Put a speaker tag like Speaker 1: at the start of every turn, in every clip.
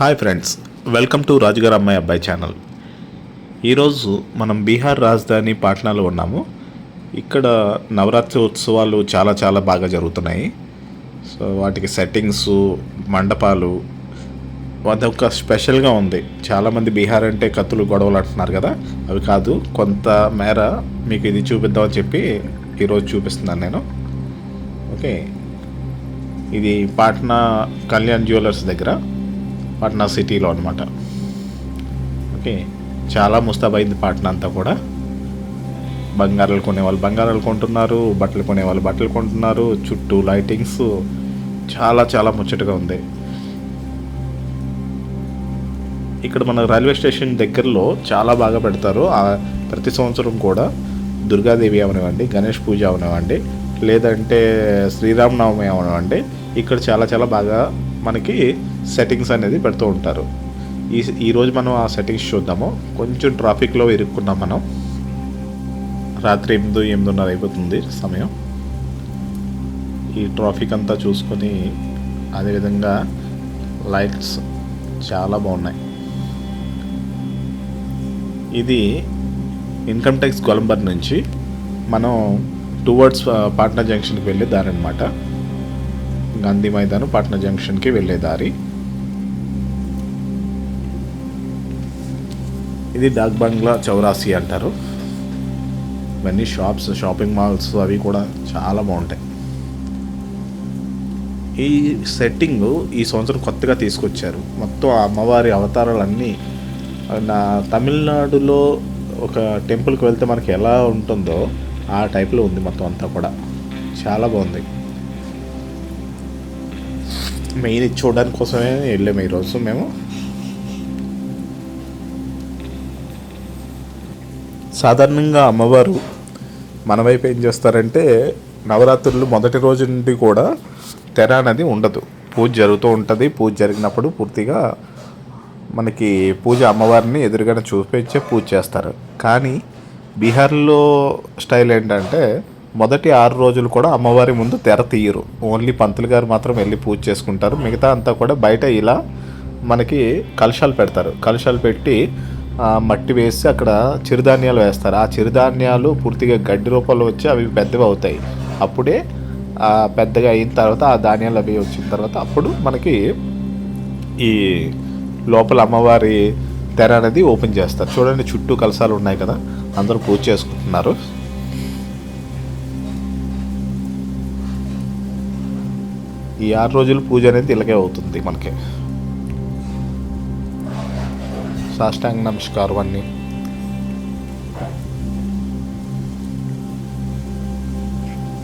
Speaker 1: Hi friends welcome to రాజుగారు అమ్మాయి అబ్బాయి ఛానల్. ఈరోజు మనం బీహార్ రాజధాని పాట్నాలో ఉన్నాము. ఇక్కడ నవరాత్రి ఉత్సవాలు చాలా చాలా బాగా జరుగుతున్నాయి. సో వాటికి సెట్టింగ్స్ మండపాలు అదొక స్పెషల్గా ఉంది. చాలామంది బీహార్ అంటే కత్తులు గొడవలు అంటున్నారు కదా అవి కాదు. కొంత మేర మీకు ఇది చూపిద్దామని చెప్పి ఈరోజు చూపిస్తున్నాను నేను. ఓకే. ఇది పాట్నా కళ్యాణ్ జ్యువెలర్స్ దగ్గర. పాట్నా సిటీలో అనమాట ఓకే చాలా ముస్తాబైంది పాట్నా అంతా కూడా. బంగారాలు కొనేవాళ్ళు బంగారాలు కొంటున్నారు బట్టలు కొనేవాళ్ళు బట్టలు కొంటున్నారు చుట్టూ లైటింగ్స్ చాలా చాలా ముచ్చటగా ఉంది. ఇక్కడ మన రైల్వే స్టేషన్ దగ్గరలో చాలా బాగా పెడతారు. ప్రతి సంవత్సరం కూడా దుర్గాదేవి అవనివ్వండి గణేష్ పూజ అవనివ్వండి లేదంటే శ్రీరామనవమి అవనివ్వండి ఇక్కడ చాలా చాలా బాగా మనకి సెట్టింగ్స్ అనేది పెడుతూ ఉంటారు. ఈ ఈరోజు మనం ఆ సెట్టింగ్స్ చూద్దాము. కొంచెం ట్రాఫిక్లో ఇరుక్కున్నాం మనం. రాత్రి ఎనిమిది ఎనిమిదిన్నర అయిపోతుంది సమయం. ఈ ట్రాఫిక్ అంతా చూసుకొని అదేవిధంగా లైట్స్ చాలా బాగున్నాయి. ఇది ఇన్కమ్ ట్యాక్స్ కొలంబర్ నుంచి మనం టువర్డ్స్ పాట్నా జంక్షన్కి వెళ్ళే దారి అనమాట గాంధీ మైదానం పట్నా జంక్షన్కి వెళ్ళే దారి. ఇది డాక్ బంగ్లా చౌరాసి అంటారు. ఇవన్నీ షాప్స్ షాపింగ్ మాల్స్ అవి కూడా చాలా బాగుంటాయి. ఈ సెట్టింగ్ ఈ సంవత్సరం కొత్తగా తీసుకొచ్చారు. మొత్తం అమ్మవారి అవతారాలన్నీ నా తమిళనాడులో ఒక టెంపుల్కి వెళ్తే మనకి ఎలా ఉంటుందో ఆ టైప్లో ఉంది మొత్తం అంతా కూడా. చాలా బాగుంది. మెయిన్ ఇది చూడడానికి కోసమే వెళ్ళాము ఈరోజు. మేము సాధారణంగా అమ్మవారు మన వైపు ఏం చేస్తారంటే నవరాత్రులు మొదటి రోజు నుండి కూడా తెర అనేది ఉండదు. పూజ జరుగుతూ ఉంటుంది. పూజ జరిగినప్పుడు పూర్తిగా మనకి పూజ అమ్మవారిని ఎదురుగానే చూపించే పూజ చేస్తారు. కానీ బీహార్లో స్టైల్ ఏంటంటే మొదటి ఆరు రోజులు కూడా అమ్మవారి ముందు తెర తీయరు. ఓన్లీ పంతులు గారు మాత్రం వెళ్ళి పూజ చేసుకుంటారు. మిగతా అంతా కూడా బయట ఇలా మనకి కలశాలు పెడతారు. కలశాలు పెట్టి మట్టి వేసి అక్కడ చిరుధాన్యాలు వేస్తారు. ఆ చిరుధాన్యాలు పూర్తిగా గడ్డి రూపంలో వచ్చి అవి పెద్దవి అవుతాయి. అప్పుడే పెద్దగా అయిన తర్వాత ఆ ధాన్యాలు అవి వచ్చిన తర్వాత అప్పుడు మనకి ఈ లోపల అమ్మవారి తెర అనేది ఓపెన్ చేస్తారు. చూడండి చుట్టూ కలశాలు ఉన్నాయి కదా. అందరూ పూజ చేసుకుంటున్నారు. ఈ ఆరు రోజులు పూజ అనేది ఇలాగే అవుతుంది మనకి. సాష్టాంగ నమస్కారం అన్నీ.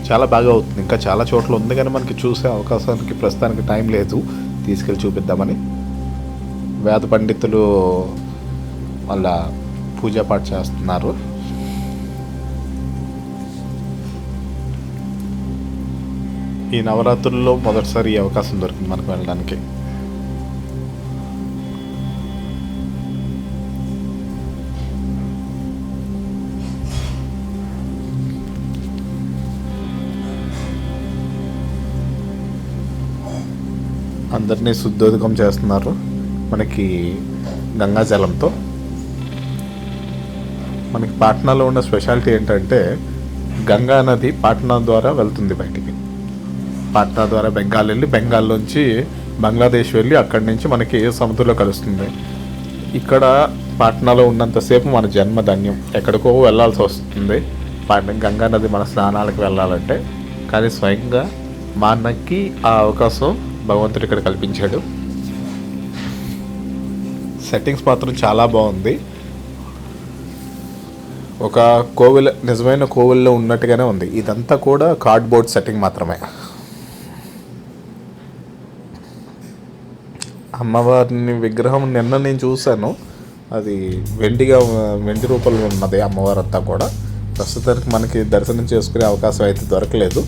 Speaker 1: చాలా బాగా అవుతుంది. ఇంకా చాలా చోట్ల ఉంది కానీ మనకి చూసే అవకాశానికి ప్రస్తుతానికి టైం లేదు. తీసుకెళ్ళి చూపిద్దామని. వేద పండితులు వాళ్ళ పూజా పాఠ చేస్తున్నారు. ఈ నవరాత్రుల్లో మొదటిసారి ఈ అవకాశం దొరికింది మనకు వెళ్ళడానికి. అందరినీ శుద్ధోదకం చేస్తున్నారు మనకి గంగా జలంతో మనకి పాట్నాలో ఉన్న స్పెషాలిటీ ఏంటంటే గంగా నది పాట్నా ద్వారా వెళ్తుంది బయటికి. పాట్నా ద్వారా బెంగాల్ వెళ్ళి బెంగాల్ నుంచి బంగ్లాదేశ్ వెళ్ళి అక్కడి నుంచి మనకి సముద్రంలో కలుస్తుంది? ఇక్కడ పాట్నాలో ఉన్నంతసేపు మన జన్మ ధన్యం. ఎక్కడికో వెళ్ళాల్సి వస్తుంది. గంగా నది మన స్నానాలకు వెళ్ళాలంటే. కానీ స్వయంగా మా అన్నకి ఆ అవకాశం భగవంతుడు ఇక్కడ కల్పించాడు. సెట్టింగ్స్ మాత్రం చాలా బాగుంది. ఒక కోవిల్ నిజమైన కోవిల్లో ఉన్నట్టుగానే ఉంది. ఇదంతా కూడా కార్డ్బోర్డ్ సెట్టింగ్ మాత్రమే. అమ్మవారిని విగ్రహం నిన్న నేను చూశాను. అది వెండిగా వెండి రూపంలో ఉన్నది అమ్మవారంతా కూడా. ప్రస్తుతానికి మనకి దర్శనం చేసుకునే అవకాశం అయితే దొరకలేదు.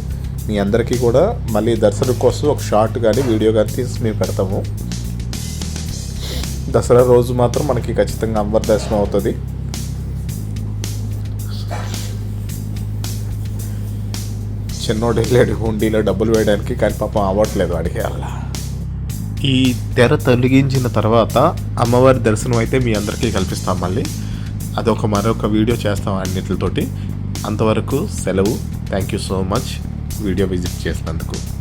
Speaker 1: మీ అందరికీ కూడా మళ్ళీ దర్శనం కోసం ఒక షార్ట్ కానీ వీడియో కానీ తీసి మేము పెడతాము. దసరా రోజు మాత్రం మనకి ఖచ్చితంగా అమ్మవారి దర్శనం అవుతుంది. చిన్నోడు వెళ్ళాడు హుండీలో డబ్బులు వేయడానికి కానీ పాపం అవ్వట్లేదు వాడికి అలా. ఈ తెర తొలగించిన తర్వాత అమ్మవారి దర్శనం అయితే మీ అందరికీ కల్పిస్తాం మళ్ళీ. అదొక మరొక వీడియో చేస్తాం అన్నిటితోటి అంతవరకు సెలవు. Thank you so much video visit చేసినందుకు.